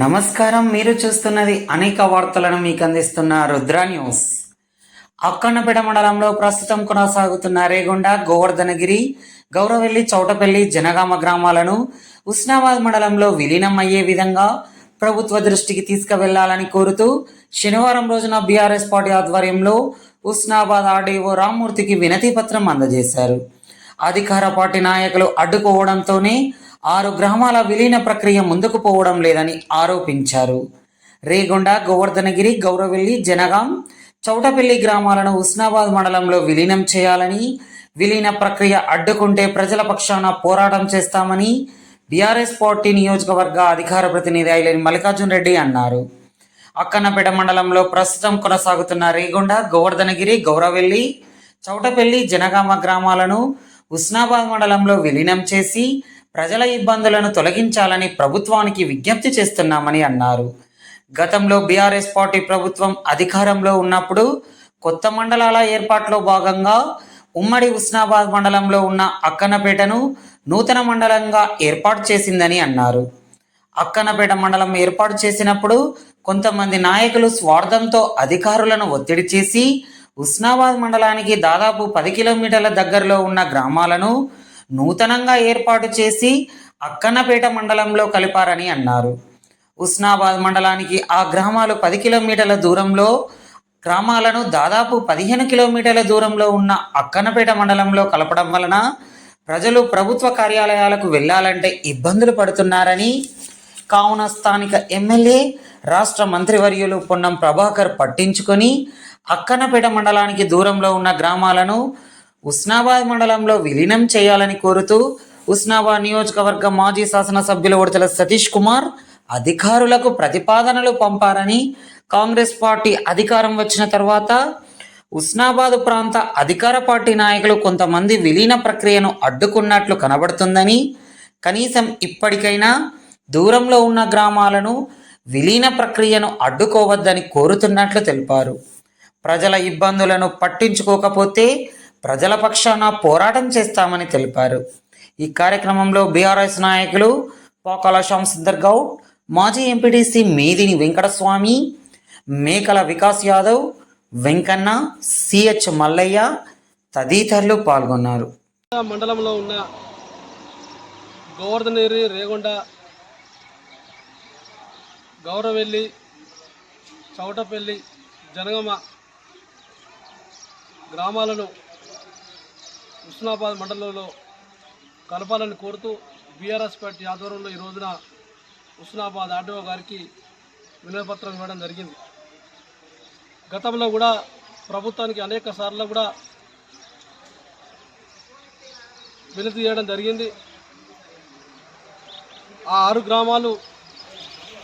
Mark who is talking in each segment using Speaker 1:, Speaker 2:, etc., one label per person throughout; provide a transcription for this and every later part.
Speaker 1: నమస్కారం మీరు చూస్తున్నది అనేక వార్తలను మీకు అందిస్తున్న రుద్ర న్యూస్. అక్కన్నపేట మండలంలో ప్రస్తుతం కొనసాగుతున్న రేగొండ గోవర్ధనగిరి గౌరవెల్లి చౌటపల్లి జనగామ గ్రామాలను ఉస్నాబాద్ మండలంలో విలీనం అయ్యే విధంగా ప్రభుత్వ దృష్టికి తీసుకువెళ్ళాలని కోరుతూ శనివారం రోజున బీఆర్ఎస్ పార్టీ ఆధ్వర్యంలో ఉస్నాబాద్ ఆర్డీఓ రామ్మూర్తికి వినతి పత్రం అందజేశారు. అధికార పార్టీ నాయకులు అడ్డుకోవడంతోనే ఆరు గ్రామాల విలీన ప్రక్రియ ముందుకు పోవడం లేదని ఆరోపించారు. రేగొండ గోవర్ధనగిరి గౌరవెల్లి జనగాం చౌటపల్లి గ్రామాలను ఉస్నాబాద్ మండలంలో విలీనం చేయాలని విలీన ప్రక్రియ అడ్డుకుంటే ప్రజల పక్షాన పోరాటం చేస్తామని బీఆర్ఎస్ పార్టీ నియోజకవర్గ అధికార ప్రతినిధి అయిన మల్లికార్జున్ రెడ్డి అన్నారు. అక్కన్నపేట మండలంలో ప్రస్తుతం కొనసాగుతున్న రేగొండ గోవర్ధనగిరి గౌరవెల్లి చౌటపల్లి జనగామ గ్రామాలను ఉస్నాబాద్ మండలంలో విలీనం చేసి ప్రజల ఇబ్బందులను తొలగించాలని ప్రభుత్వానికి విజ్ఞప్తి చేస్తున్నామని అన్నారు. గతంలో బీఆర్ఎస్ పార్టీ ప్రభుత్వం అధికారంలో ఉన్నప్పుడు కొత్త మండలాల ఏర్పాటులో భాగంగా ఉమ్మడి ఉస్నాబాద్ మండలంలో ఉన్న అక్కనపేటను నూతన మండలంగా ఏర్పాటు చేసిందని అన్నారు. అక్కనపేట మండలం ఏర్పాటు చేసినప్పుడు కొంతమంది నాయకులు స్వార్థంతో అధికారులను ఒత్తిడి చేసి ఉస్నాబాద్ మండలానికి దాదాపు పది కిలోమీటర్ల దగ్గరలో ఉన్న గ్రామాలను నూతనంగా ఏర్పాటు చేసి అక్కన్నపేట మండలంలో కలిపారని అన్నారు. ఉస్నాబాద్ మండలానికి ఆ గ్రామాలు పది కిలోమీటర్ల దూరంలో గ్రామాలను దాదాపు పదిహేను కిలోమీటర్ల దూరంలో ఉన్న అక్కన్నపేట మండలంలో కలపడం వలన ప్రజలు ప్రభుత్వ కార్యాలయాలకు వెళ్ళాలంటే ఇబ్బందులు పడుతున్నారని కావున స్థానిక ఎమ్మెల్యే రాష్ట్ర మంత్రివర్యులు పొన్నం ప్రభాకర్ పట్టించుకొని అక్కన్నపేట మండలానికి దూరంలో ఉన్న గ్రామాలను ఉస్నాబాద్ మండలంలో విలీనం చేయాలని కోరుతూ ఉస్నాబాద్ నియోజకవర్గ మాజీ శాసనసభ్యులు ఉడతల సతీష్ కుమార్ అధికారులకు ప్రతిపాదనలు పంపారని కాంగ్రెస్ పార్టీ అధికారం వచ్చిన తర్వాత ఉస్నాబాద్ ప్రాంత అధికార పార్టీ నాయకులు కొంతమంది విలీన ప్రక్రియను అడ్డుకున్నట్లు కనబడుతుందని కనీసం ఇప్పటికైనా దూరంలో ఉన్న గ్రామాలను విలీన ప్రక్రియను అడ్డుకోవద్దని కోరుతున్నట్లు తెలిపారు. ప్రజల ఇబ్బందులను పట్టించుకోకపోతే ప్రజల పక్షాన పోరాటం చేస్తామని తెలిపారు. ఈ కార్యక్రమంలో బీఆర్ఎస్ నాయకులు పోకల శాంసుందర్ గౌడ్ మాజీ ఎంపీటీసీ మేదిని వెంకటస్వామి మేకల వికాస్ యాదవ్ వెంకన్న సిహెచ్ మల్లయ్య తదితరులు పాల్గొన్నారు.
Speaker 2: మండలంలో ఉన్న గోవర్ధనేరి రేగొండ గౌరవెల్లి చౌటపల్లి జనగమ గ్రామాలను హుస్నాబాద్ మండలంలో కలపాలని కోరుతూ బీఆర్ఎస్ పార్టీ ఆధ్వర్యంలో ఈ రోజున హుస్నాబాద్ ఆర్డీఓ గారికి వినయపత్రం ఇవ్వడం జరిగింది. గతంలో కూడా ప్రభుత్వానికి అనేక సార్లు కూడా వినతి చేయడం జరిగింది. ఆ ఆరు గ్రామాలు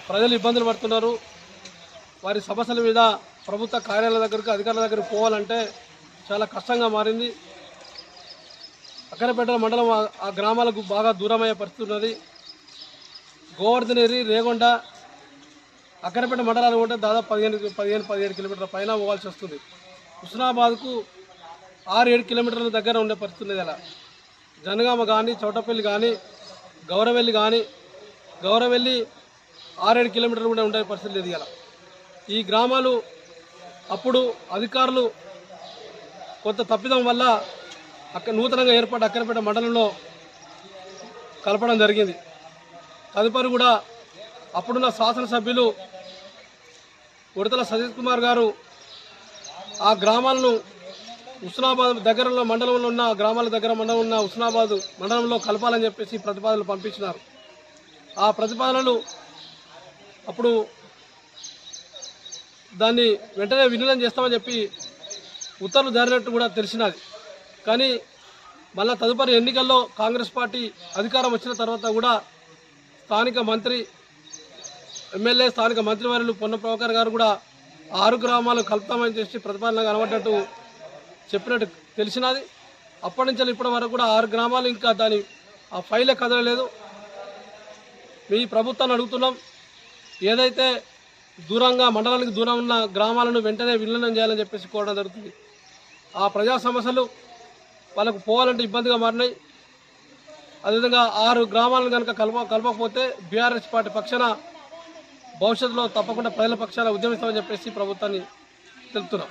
Speaker 2: ప్రజలు ఇబ్బందులు పడుతున్నారు. వారి సమస్యల మీద ప్రభుత్వ కార్యాలయాల దగ్గరకు అధికారుల దగ్గరకు పోవాలంటే చాలా కష్టంగా మారింది. అక్కడపేట మండలం ఆ- గ్రామాలకు బాగా దూరమయ్యే పరిస్థితి ఉన్నది. గోవర్ధనేరి రేగొండ అక్కడపేట మండలాలు ఉంటే దాదాపు పదిహేను పదిహేను పదిహేడు కిలోమీటర్ల పైన పోవాల్సి వస్తుంది. హుస్నాబాద్కు ఆరు ఏడు కిలోమీటర్ల దగ్గర ఉండే పరిస్థితి ఉన్నది అలా. జనగామ కానీ చౌటపల్లి కానీ గౌరవెల్లి కానీ గౌరవెల్లి ఆరేడు కిలోమీటర్లు కూడా ఉండే పరిస్థితి లేదు ఇలా ఈ గ్రామాలు అప్పుడు అధికారులు కొంత తప్పిదం వల్ల అక్కడ నూతనంగా ఏర్పాటు అక్కరపేట మండలంలో కలపడం జరిగింది. తదుపరి కూడా అప్పుడున్న శాసనసభ్యులు ఉడతల సతీష్ కుమార్ గారు ఆ గ్రామాలను హుస్నాబాద్ దగ్గరలో మండలంలో ఉన్న గ్రామాల దగ్గర మండలం ఉన్న హుస్నాబాద్ మండలంలో కలపాలని చెప్పేసి ప్రతిపాదనలు పంపించినారు. ఆ ప్రతిపాదనలు అప్పుడు దాన్ని వెంటనే విలీనం చేస్తామని చెప్పి ఉత్తర్వులు జారినట్టు కూడా తెలిసినది. కానీ మళ్ళా తదుపరి ఎన్నికల్లో కాంగ్రెస్ పార్టీ అధికారం వచ్చిన తర్వాత కూడా స్థానిక మంత్రి ఎమ్మెల్యే స్థానిక మంత్రివర్యులు పొన్న ప్రభాకర్ గారు కూడా ఆరు గ్రామాలు కలుపుతామని చేసి ప్రతిపాదన కనబడ్డట్టు చెప్పినట్టు తెలిసినది. అప్పటి నుంచి ఇప్పటి వరకు కూడా ఆరు గ్రామాలు ఇంకా దాని ఆ ఫైలే కదలలేదు. మీ ప్రభుత్వాన్ని అడుగుతున్నాం. ఏదైతే దూరంగా మండలానికి దూరం ఉన్న గ్రామాలను వెంటనే విలీనం చేయాలని చెప్పేసి కోరడం జరుగుతుంది. ఆ ప్రజా సమస్యలు వాళ్ళకు పోవాలంటే ఇబ్బందిగా మారినాయి. అదేవిధంగా ఆరు గ్రామాలను కనుక కలప కలపకపోతే బీఆర్ఎస్ పార్టీ పక్షాన భవిష్యత్తులో తప్పకుండా ప్రజల పక్షాన ఉద్యమిస్తామని చెప్పేసి ప్రభుత్వాన్ని తెలుపుతున్నాం.